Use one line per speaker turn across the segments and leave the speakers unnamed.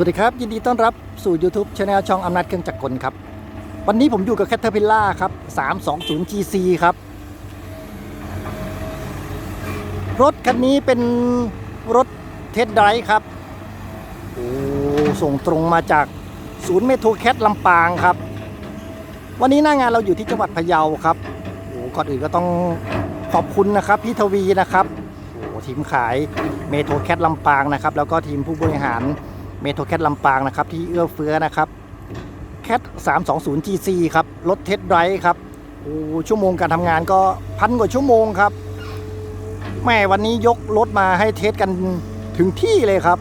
สวัสดีครับ ยินดีต้อนรับสู่ YouTube Channel ช่องอำนาจเครื่องจักรกลครับ วันนี้ผมอยู่กับ Caterpillar ครับ 320 GC ครับ รถคันนี้เป็นรถเทสไดร์ครับ โอ้ ส่งตรงมาจากศูนย์เมโทรแคทลำปางครับ วันนี้หน้างานเราอยู่ที่จังหวัดพะเยาครับ โอ้ก่อนอื่นก็ต้องขอบคุณนะครับพี่ทวีนะครับ โอ้ทีมขายเมโทรแคทลำปางนะครับ แล้วก็ทีมผู้บริหาร เมโทรแคทลำปางนะครับที่เอื้อเฟื้อนะครับแคท 320 GC ครับ รถเทสไดรฟ์ครับโอ้ชั่วโมงการทำงานก็พันกว่าชั่วโมงครับแม่วันนี้ยกรถมาให้เทสกันถึงที่เลยครับ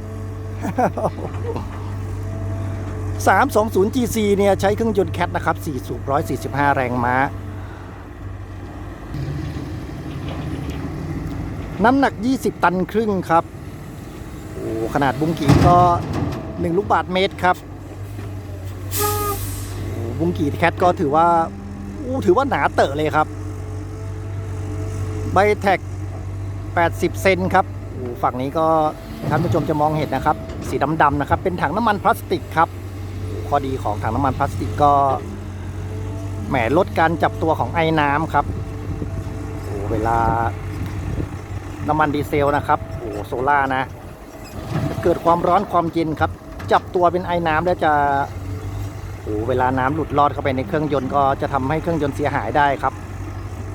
320 GC เนี่ยใช้เครื่องยนต์แคทนะครับ4สูบ145 แรงม้า น้ำหนัก 20 ตันครึ่งครับ โอ้ขนาดบุ้งกีก็ 1 ลูกบาทเมตรครับโอ้บุ้งกีแคทก็ถือว่าอู้ถือว่าหนาเตอะเลยครับ ใบแท็ก 80 เซนครับฝั่งนี้ก็ท่านผู้ชมจะมองเห็นนะครับ สีดำๆนะครับ เป็นถังน้ำมันพลาสติกครับข้อดีของถังน้ำมันพลาสติกก็แหมลดการจับตัวของไอ้น้ำครับโอ้เวลาน้ำมันดีเซลนะครับโอ้โซล่านะ เกิดความร้อนความเย็นครับ จับตัวเป็นไอ้น้ำแล้วจะโอ้เวลาน้ำหลุดลอดเข้าไปในเครื่องยนต์ก็จะทำให้เครื่องยนต์เสียหายได้ครับ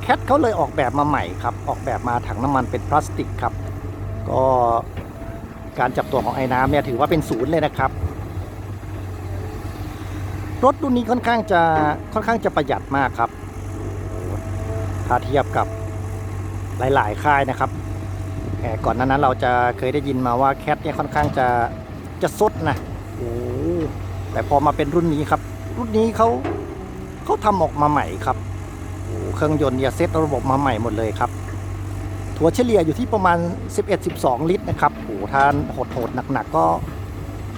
แคทเขาเลยออกแบบมาใหม่ครับ ออกแบบมาถังน้ำมันเป็นพลาสติกครับ ก็การจับตัวของไอ้น้ำเนี่ยถือว่าเป็นศูนย์เลยนะครับ รถรุ่นนี้ค่อนข้างจะค่อนข้างจะประหยัดมากครับ ถ้าเทียบกับหลาย ๆ ค่ายนะครับก่อนหนานั้นเราจะเคยได้ยินมาว่าแคทเนี่ยค่อนข้างจะ จะซดนะโอ้แต่พอมาเป็นรุ่นนี้ครับ รุ่นนี้เขาเขาทำออกมาใหม่ครับโอ้เครื่องยนต์เนี่ยเซตระบบมาใหม่หมดเลยครับ ถัวเฉลี่ยอยู่ที่ประมาณ 11-12 ลิตรนะครับโอ้ถ้าโหดๆหนักๆก็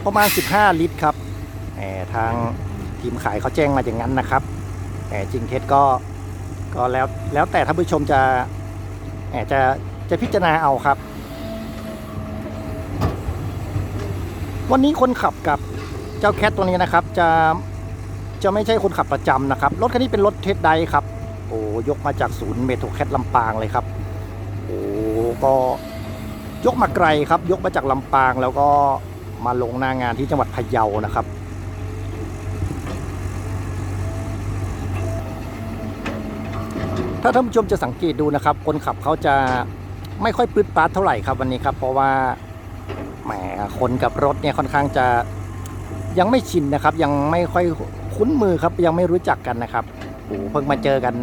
ประมาณ 15 ลิตรครับแหมทางทีมขายเขาแจ้งมาอย่างนั้นนะครับแหมจริงเท็จก็ก็แล้วแล้วแต่ท่านผู้ชมจะแหมจะจะพิจารณาเอาครับ วันนี้คนขับกับเจ้าแคทตัวนี้นะครับ จะจะไม่ใช่คนขับประจำนะครับ รถคันนี้เป็นรถเทสไดครับโอ้ยกมาจากศูนย์เมโทรแคทลำปางเลยครับโอ้ก็ยกมาไกลครับ ยกมาจากลำปางแล้วก็มาลงหน้างานที่จังหวัดพะเยานะครับถ้าท่านผู้ชมจะสังเกตดูนะครับ คนขับเขาจะไม่ค่อยปืดปาดเท่าไหร่ครับวันนี้ครับ เพราะว่า แหมคนกับรถเนี่ยค่อนข้างจะยังไม่ชินนะครับ ยังไม่ค่อยคุ้นมือครับยังไม่รู้จักกันนะครับโอ้เพิ่งมาเจอกัน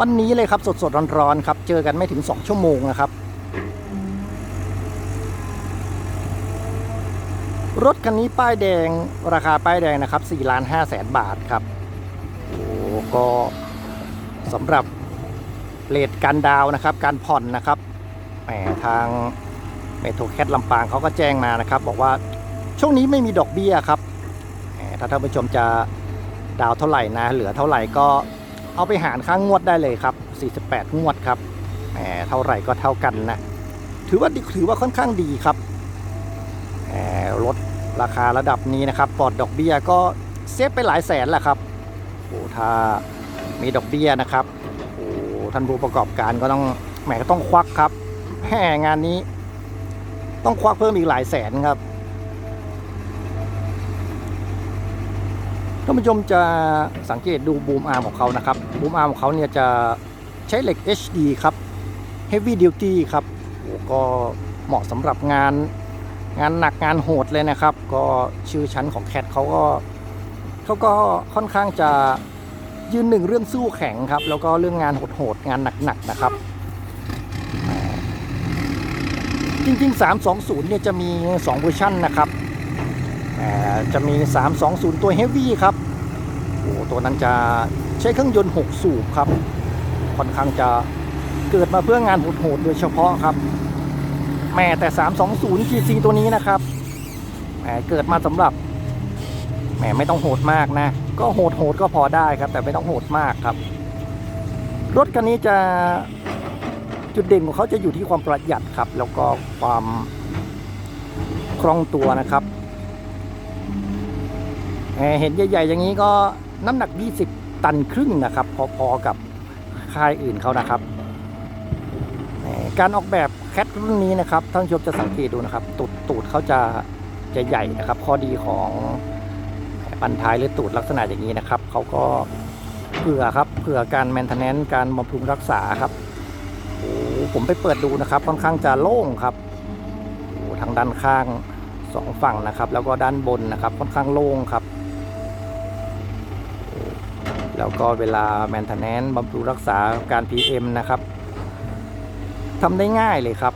วันนี้เลยครับ สดๆร้อนๆครับ เจอกันไม่ถึง 2 ชั่วโมงนะครับ รถคันนี้ป้ายแดงราคาป้ายแดงนะครับ4ล้าน5แสนบาทครับโอ้ก็สำหรับเลทการดาวนะครับ การผ่อนนะครับแหมทาง เมโทรแคทลำปางเขาก็แจ้งมานะครับ บอกว่าช่วงนี้ไม่มีดอกเบี้ยครับ ถ้าท่านผู้ชมจะดาวเท่าไหร่นะ เหลือเท่าไหร่ก็เอาไปหารค่างงวดได้เลยครับ 48 งวดครับแหมเท่าไหร่ก็เท่ากันนะ ถือว่าถือว่าค่อนข้างดีครับแหมรถราคาระดับนี้นะครับปลอดดอกเบี้ยก็เซฟไปหลายแสนแหละครับโอ้ถ้ามีดอกเบี้ยนะครับโอ้ท่านผู้ประกอบการก็ต้องแหมก็ต้องควักครับแหมงานนี้ ต้องควักเพิ่มอีกหลายแสนครับท่านผู้ชมจะสังเกตดูบูมอาร์มของเขานะครับบูมอาร์มของเขาเนี่ยจะใช้เหล็ก HD ครับ Heavy Duty ครับโอ้ก็เหมาะสำหรับงานงานหนักงานโหดเลยนะครับ ก็ชื่อชั้นของแคทเขาก็เขาก็ค่อนข้างจะยืนหนึ่งเรื่องสู้แข็งครับ แล้วก็เรื่องงานโหดๆงานหนักๆนะครับ จริง ๆ 320 เนี่ยจะมี 2 เวอร์ชันนะครับอ่าจะมี 320 ตัว Heavy ครับโอ้ตัวนั้นจะใช้เครื่องยนต์ 6 สูบครับค่อนข้างจะเกิดมาเพื่องานโหดๆโดยเฉพาะครับ แม่แต่ 320 GC ตัวนี้นะครับแหมเกิดมาสำหรับแหมไม่ต้องโหดมากนะ ก็โหดโหดก็พอได้ครับ แต่ไม่ต้องโหดมากครับ รถคันนี้จะ จุดเด่นของเขาจะอยู่ที่ความประหยัดครับ แล้วก็ความคล่องตัวนะครับแหมเห็นใหญ่ๆอย่างนี้ก็น้ำหนัก 20 ตันครึ่งนะครับ พอๆกับค่ายอื่นเขานะครับ การออกแบบแคทรุ่นนี้นะครับท่านชมจะสังเกตดูนะครับ ตูดตูดเขาจะจะใหญ่นะครับ ข้อดีของปันท้ายหรือตูดลักษณะอย่างนี้นะครับเขาก็เผื่อครับเผื่อการแมนเทนแนนการบำรุงรักษาครับ ผมไปเปิดดูนะครับ ค่อนข้างจะโล่งครับโอ้โหทางด้านข้างสองฝั่งนะครับ แล้วก็ด้านบนนะครับ ค่อนข้างโล่งครับ แล้วก็เวลาแมนเทนแนนบำรุงรักษาการ PM นะครับทำได้ง่ายเลยครับ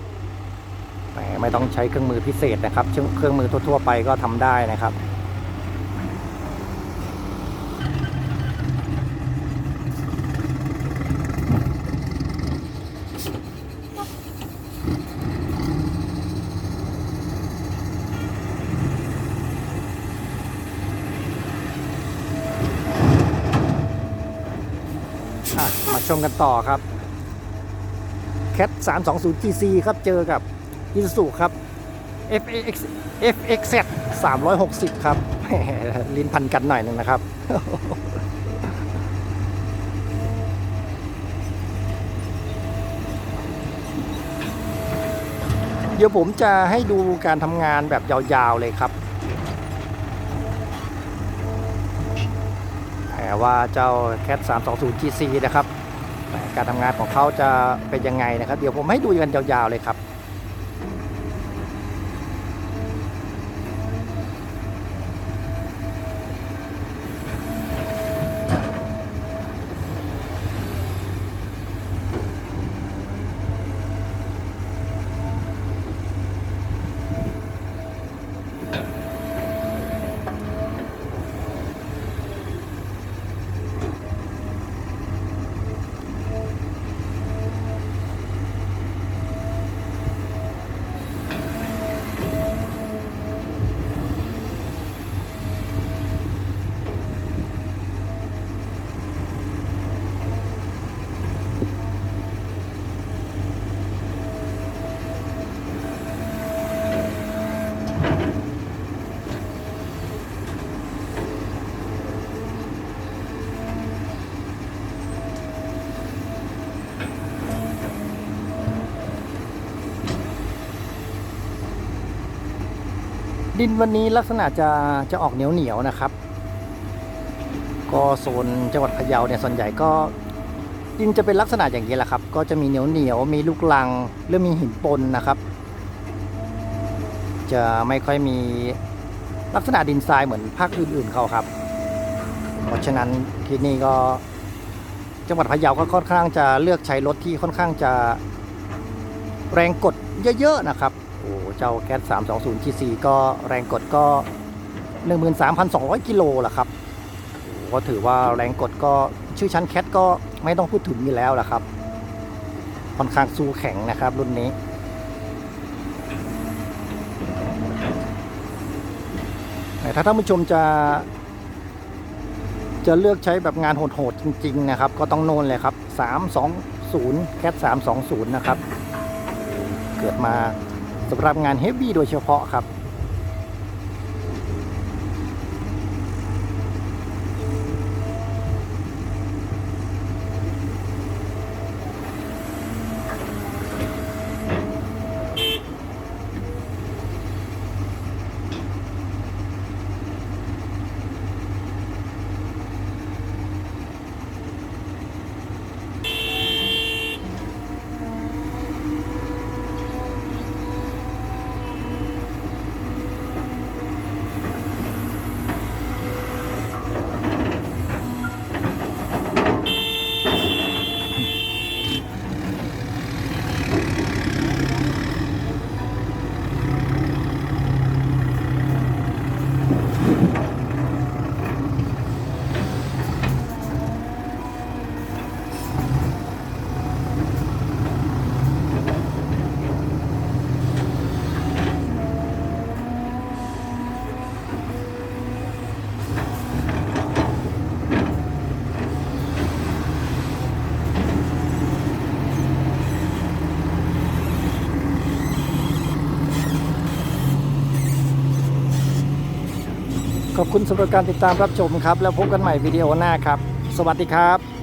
ไม่ต้องใช้เครื่องมือพิเศษนะครับเครื่องเครื่องมือทั่วๆไปก็ทำได้นะครับ ชมกันต่อครับ Cat 320 GC ครับ เจอกับ Isuzu ครับ FX FXZ 360 ครับแหมลิ้นพันกันหน่อยหนึ่งนะครับ เดี๋ยวผมจะให้ดูการทำงานแบบยาวๆเลยครับแต่ว่าเจ้า Cat 320 GC นะครับ การทำงานของเขาจะเป็นยังไงนะครับ เดี๋ยวผมให้ดูกันยาวๆเลยครับ ดินวันนี้ลักษณะจะจะออกเหนียวเหนียวนะครับ ก็โซนจังหวัดพะเยาเนี่ยส่วนใหญ่ก็ดินจะเป็นลักษณะอย่างนี้แหละครับ ก็จะมีเหนียวเหนียวมีลูกลังหรือมีหินปนนะครับ จะไม่ค่อยมีลักษณะดินทรายเหมือนภาคอื่นๆเขาครับ เพราะฉะนั้นที่นี่ก็จังหวัดพะเยาก็ค่อนข้างจะเลือกใช้รถที่ค่อนข้างจะแรงกดเยอะๆนะครับ โอ้เจ้าแก๊ส320 GC ก็แรงกดก็ 13,200 กิโลล่ะครับก็ถือว่าแรงกดก็ชื่อชั้นแคทก็ไม่ต้องพูดถึงอยู่แล้วล่ะครับค่อนข้างสู้แข็งนะครับ รุ่นนี้ถ้าท่านผู้ชมจะ จะเลือกใช้แบบงานโหดๆจริง ๆ นะครับ ก็ต้องโน่นเลยครับ 320 แคท320 นะครับ เกิดมา สำหรับงานเฮฟวี่โดยเฉพาะครับ ขอบคุณสำหรับการติดตามรับชมครับ แล้วพบกันใหม่วิดีโอหน้าครับ สวัสดีครับ